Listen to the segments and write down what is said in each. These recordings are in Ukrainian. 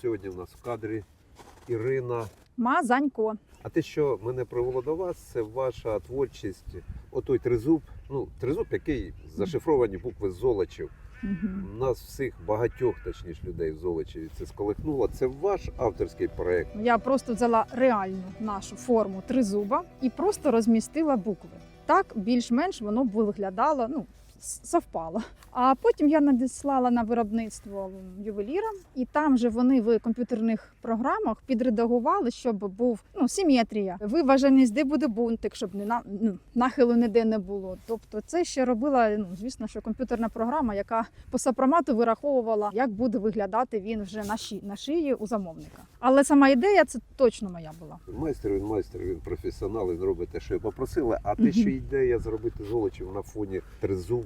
сьогодні в нас в кадрі Ірина. Мазанько. А те, що мене привело до вас, це ваша творчість. Отой тризуб. Ну, тризуб, який зашифровані букви Золочів. Мгм. Нас всіх багатьох, точніше, людей в Золочеві це сколихнуло. Це ваш авторський проект. Я просто взяла реальну нашу форму тризуба і просто розмістила букви. Так більш-менш воно виглядало, ну совпало. А потім я надіслала на виробництво ювелірам, і там же вони в комп'ютерних програмах підредагували, щоб був ну симетрія, виваженість, де буде бунтик, щоб не на ну, нахилу ніде не було. Тобто, це ще робила ну звісно, що комп'ютерна програма, яка по сопромату вираховувала, як буде виглядати він вже на шиї, на шиї у замовника. Але сама ідея це точно моя була. Майстер він майстер, він професіонал, він робить те, що я попросили. А те, що ідея зробити Золочів на фоні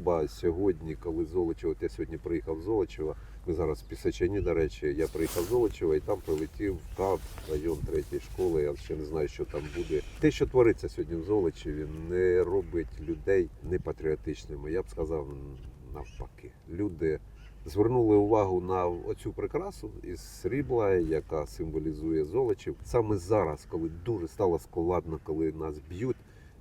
тризуба сьогодні, коли Золочів, от я сьогодні приїхав з Золочева. Ми зараз в Пісачані, до речі, я приїхав з Золочева і там прилетів в КАП, район третьої школи. Я ще не знаю, що там буде. Те, що твориться сьогодні в Золочеві, не робить людей непатріотичними. Я б сказав навпаки. Люди звернули увагу на оцю прикрасу із срібла, яка символізує золочів. Саме зараз, коли дуже стало складно, коли нас б'ють,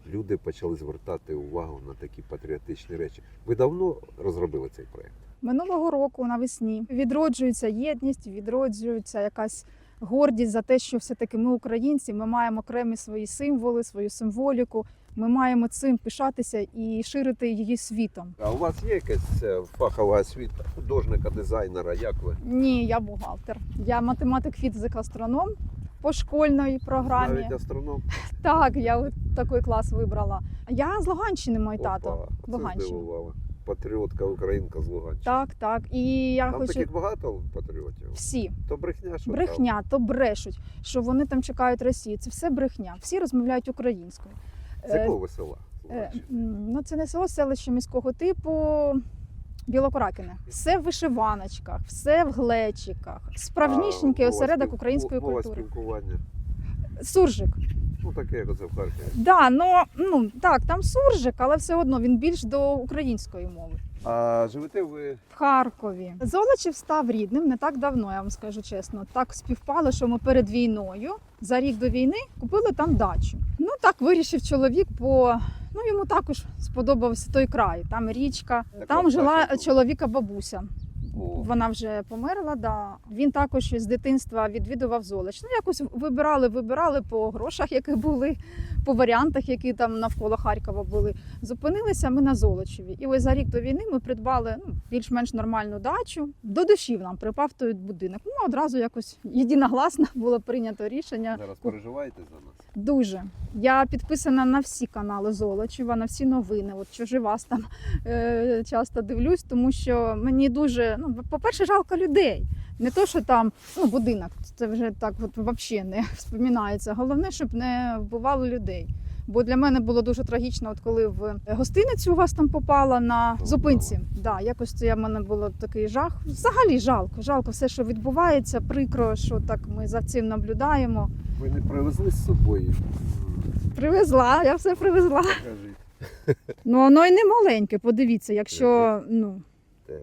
люди почали звертати увагу на такі патріотичні речі. Ви давно розробили цей проект? Минулого року навесні відроджується єдність, відроджується якась гордість за те, що все-таки ми українці, ми маємо окремі свої символи, свою символіку. Ми маємо цим пишатися і ширити її світом. А у вас є якась е, фахова освіта художника, дизайнера? Як ви? Ні, я бухгалтер. Я математик, фізик, астроном по школьній програмі. Навіть астроном? Так, я от такий клас вибрала. Я з Луганщини, мій Опа, тато. це Луганщина. здивувало. Патріотка українка з Луганщини. Так, так. І я Там хочу таких багато патріотів. всі. То брехня, що Брехня, то брешуть, що вони там чекають Росію. Це все брехня. Всі розмовляють українською. Там. З Е, якого села? е, Луганщини? м, Ну, це не село, селище міського типу. Білокоракине. Все в вишиваночках, все в глечиках. Справжнішенький осередок української мова культури. спілкування. Суржик. Ну таке, як оце в Харкові. Да, ну, ну так, там суржик, але все одно він більш до української мови. А живете ви В Харкові Золочів став рідним не так давно, я вам скажу чесно. Так співпало, що ми перед війною за рік до війни купили там дачу. Ну так вирішив чоловік, бо ну йому також сподобався той край. Там річка, Так там жила чоловіка бабуся. О, Вона вже померла. Да. Він також з дитинства відвідував Золоч. Ну якось вибирали, вибирали по грошах, які були, по варіантах, які там навколо Харкова були. Зупинилися ми на Золочеві. І ось за рік до війни ми придбали ну, більш-менш нормальну дачу. До душів нам припав той будинок. Ну одразу якось єдиногласно було прийнято рішення. зараз переживаєте за нас? Дуже. Я підписана на всі канали Золочева, на всі новини. От чужі вас там е, часто дивлюсь, тому що мені дуже, ну, по-перше, жалко людей. Не то, що там ну, будинок, це вже так от взагалі не вспоминається. Головне, щоб не вбивало людей. Бо для мене було дуже трагічно, от коли в гостиницю у вас там попала на зупинці. Да, якось це в мене було такий жах. Взагалі жалко. Жалко все, що відбувається. Прикро, що так ми за цим наблюдаємо. Ви не привезли з собою? Привезла, я все привезла. Покажіть. Ну воно й не маленьке. Подивіться, якщо ну Так,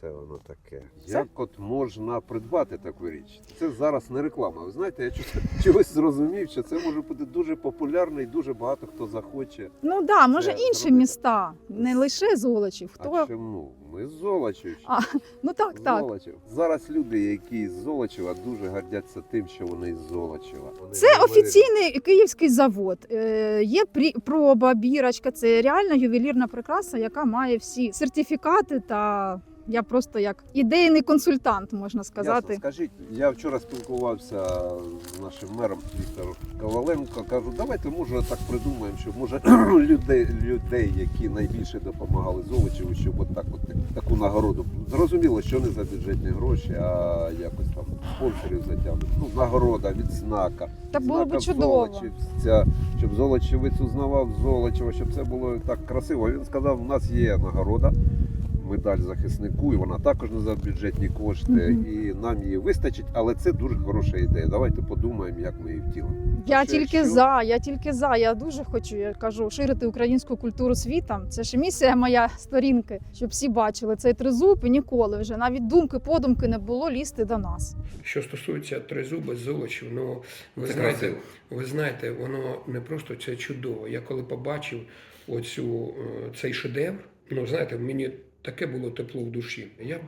це воно таке. Це? Як от можна придбати таку річ? Це зараз не реклама. Ви знаєте, я чогось- чогось зрозумів, що це може бути дуже популярно і дуже багато хто захоче. ну да, може Це інші зробити. міста, не лише Золочів. А чому? Ми з Золочів. А, ну так, так. Золочів. Зараз люди, які з Золочева, дуже гордяться тим, що вони з Золочева. Вони Це неймовірно. офіційний київський завод. Е, є прі- проба, бірочка. Це реальна ювелірна прикраса, яка має всі сертифікати. Та я просто як ідейний консультант, можна сказати. Ясно. Скажіть, я вчора спілкувався з нашим мером Віктором Коваленко. Кажу, давайте може так придумаємо, щоб може людей, людей, які найбільше допомагали Золочеву, щоб от так от таку нагороду. Зрозуміло, що не за бюджетні гроші, а якось там спонсорів затягнути. Ну, нагорода, відзнака. Так було б Знака чудово. Золочівця, щоб Золочевець узнавав Золочева, щоб це було так красиво. Він сказав, у нас є нагорода. Медаль захиснику, і вона також не за бюджетні кошти, Мгм. і нам її вистачить, але це дуже хороша ідея. Давайте подумаємо, як ми її втілимо. Я Що, тільки якщо- за, я тільки за. Я дуже хочу, я кажу, ширити українську культуру світом. Це ж місія моя сторінки, щоб всі бачили цей тризуб і ніколи вже навіть думки, подумки не було лізти до нас. Що стосується тризуби золочів, ну ви Це знаєте, красиво. ви знаєте, воно не просто це чудово. Я коли побачив оцю е, цей шедевр, ну знаєте, мені таке було тепло в душі. Я б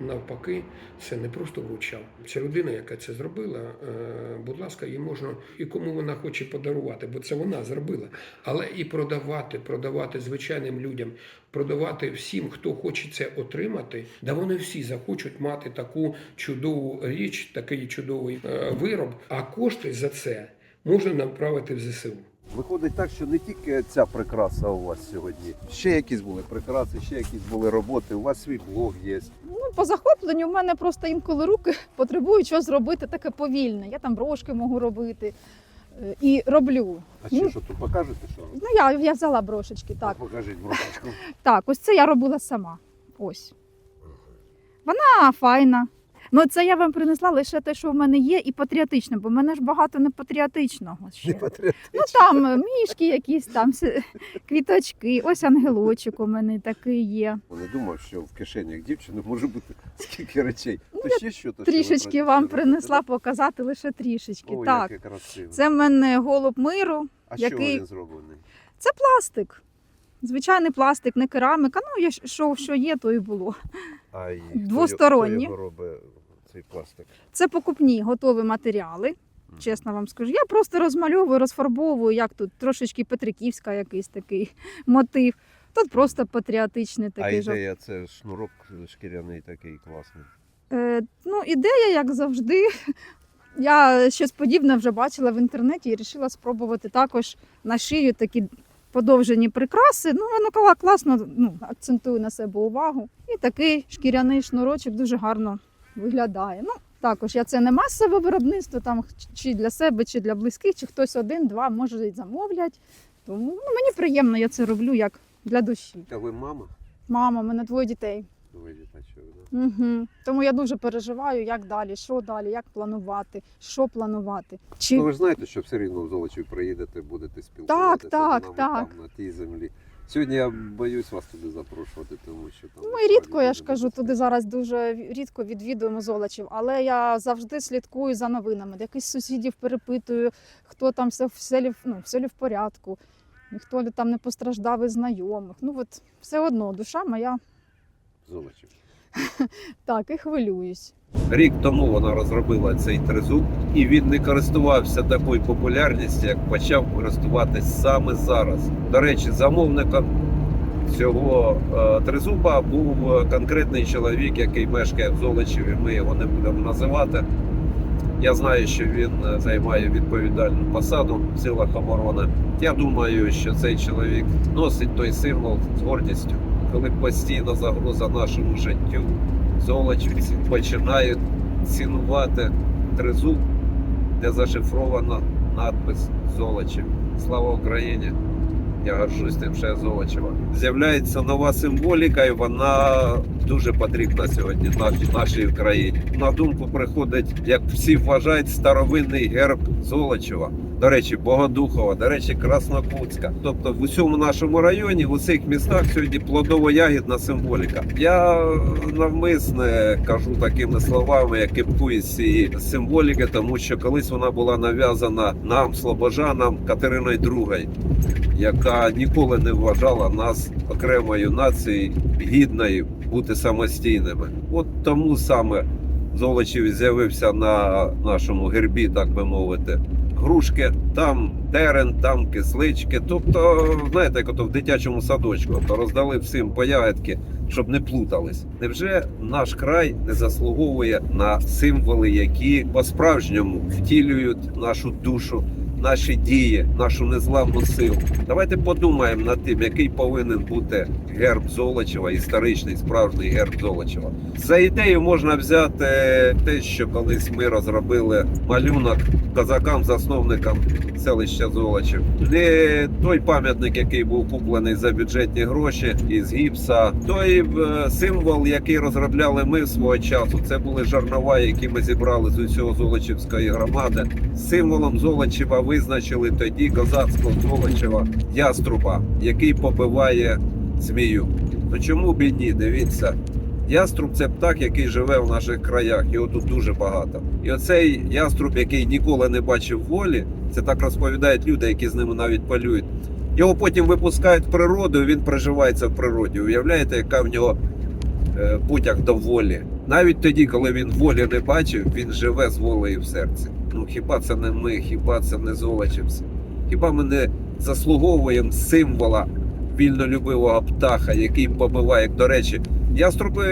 навпаки це не просто вручав. Ця людина, яка це зробила, е, будь ласка, їй можна і кому вона хоче подарувати, бо це вона зробила. Але і продавати, продавати звичайним людям, продавати всім, хто хоче це отримати, да вони всі захочуть мати таку чудову річ, такий чудовий е, вироб, а кошти за це можна направити в ЗСУ. Виходить так, що не тільки ця прикраса у вас сьогодні, ще якісь були прикраси, ще якісь були роботи. У вас свій блог є. Ну, по захопленню в мене просто інколи руки потребують щось зробити таке повільне. Я там брошки можу робити е, і роблю. А Ну, що, що тут покажете? Що? Ну, я, я взяла брошечки, так. Покажіть брошечку. Так, ось це я робила сама. Ось. Вона файна. Ну, це я вам принесла лише те, що в мене є, і патріотичне, бо в мене ж багато не патріотичного Не ще. патріотично. Ну там е, мішки якісь, там квіточки, ось ангелочок у мене такий є. Не думав, що в кишенях дівчини може бути скільки речей. Ну, То ще що то Трішечки вам принесла показати лише трішечки. О, так, це в мене голуб миру, А який- що він зроблений? це пластик. Звичайний пластик, не керамика. Ну, я що, що є, то і було. А Двосторонні. Хто його робить цей пластик? Це покупні готові матеріали. Чесно вам скажу, я просто розмальовую, розфарбовую, як тут трошечки Петриківська якийсь такий мотив. Тут просто патріотичний такий жовтий. ідея це шнурок шкіряний такий класний. Е, ну, ідея, як завжди. Я щось подібне вже бачила в інтернеті і вирішила спробувати також на шию такі подовжені прикраси. Ну, воно класно ну, акцентує на себе увагу. І такий шкіряний шнурочок дуже гарно виглядає. Ну, також я це не масове виробництво, там чи для себе, чи для близьких, чи хтось один-два може і замовлять. Тому ну, мені приємно, я це роблю як для душі. Та ви мама? Мама, у мене двоє дітей. Ви діточок, да? Угу. Тому я дуже переживаю, як далі, що далі, як планувати, що планувати. Чи Ну ви ж знаєте, що все рівно в Золочів приїдете, будете спілкуватися так, так. там, на тій землі. Сьогодні я боюсь вас туди запрошувати, тому що там. ну, ми рідко, я ж кажу, туди зараз дуже рідко відвідуємо золочів, але я завжди слідкую за новинами. Якийсь сусідів перепитую, хто там все в селі, ну, в селі в порядку, ніхто ли там не постраждав із знайомих. Ну от все одно душа моя Золочів. так і хвилююсь. Рік тому вона розробила цей тризуб, і він не користувався такою популярністю, як почав користуватись саме зараз. До речі, замовником цього е, тризуба був е, конкретний чоловік, який мешкає в Золочеві. Ми його не будемо називати. Я знаю, що він е, займає відповідальну посаду в силах оборони. Я думаю, що цей чоловік носить той символ з гордістю, коли постійна загроза нашому життю золочівці починають цінувати тризуб, де зашифровано надпис Золочів. Слава Україні! Я горжусь тим, що я Золочева. З'являється нова символіка, і вона дуже потрібна сьогодні нашій країні. На думку приходить, як всі вважають, старовинний герб Золочева. До речі, Богодухова, до речі, Краснокутська. Тобто в усьому нашому районі, в усіх містах сьогодні плодово-ягідна символіка. Я навмисне кажу такими словами, я кипкую цієї символіки, тому що колись вона була нав'язана нам, слобожанам, Катериною II, яка ніколи не вважала нас окремою нацією гідною бути самостійними. От тому саме Золочів з'явився на нашому гербі, так би мовити. Грушки, там терен, там кислички. Тобто, знаєте, як ото в дитячому садочку, то роздали всім по ягодки, щоб не плутались. Невже наш край не заслуговує на символи, які по-справжньому втілюють нашу душу, наші дії, нашу незламну силу. Давайте подумаємо над тим, який повинен бути герб Золочева, історичний справжній герб Золочева. За ідею можна взяти те, що колись ми розробили малюнок козакам-засновникам селища Золочів. Не той пам'ятник, який був куплений за бюджетні гроші із гіпса, той е, символ, який розробляли ми свого часу. Це були жарнова, які ми зібрали з усього Золочівської громади. Символом Золочева визначили тоді козацького Золочева яструба, який побиває змію. Ну чому б і ні? Дивіться. Яструб це птах, який живе в наших краях, його тут дуже багато. І оцей яструб, який ніколи не бачив волі, це так розповідають люди, які з ними навіть полюють. Його потім випускають в природу, і він приживається в природі. Уявляєте, яка в нього е, потяг до волі? Навіть тоді, коли він волі не бачив, він живе з волею в серці. Ну хіба це не ми, хіба це не золочівці? Хіба ми не заслуговуємо символа вільнолюбивого птаха, який побиває, до речі, яструби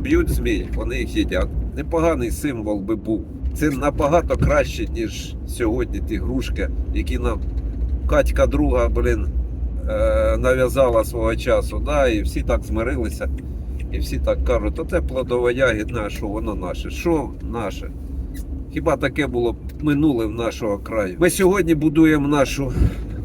б'ють змій, вони їх їдять. Непоганий символ би був. Це набагато краще, ніж сьогодні ті грушки, які нам Катька друга, блін, е, нав'язала свого часу. Да, і всі так змирилися. І всі так кажуть, то це плодова ягідна, що воно наше. Що наше? Хіба таке було минуле в нашого краю? Ми сьогодні будуємо нашу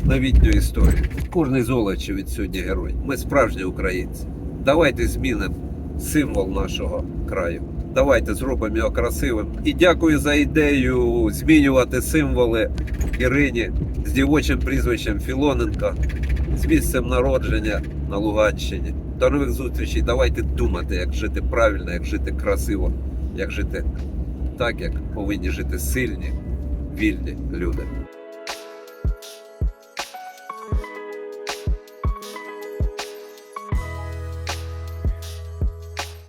новітню історію. Кожний золочів від сьогодні герой. Ми справжні українці. Давайте змінимо символ нашого краю. Давайте зробимо його красивим. І дякую за ідею змінювати символи Ірині з дівочим прізвищем Філоненко, з місцем народження на Луганщині. До нових зустрічей. Давайте думати, як жити правильно, як жити красиво, як жити так, як повинні жити сильні, вільні люди.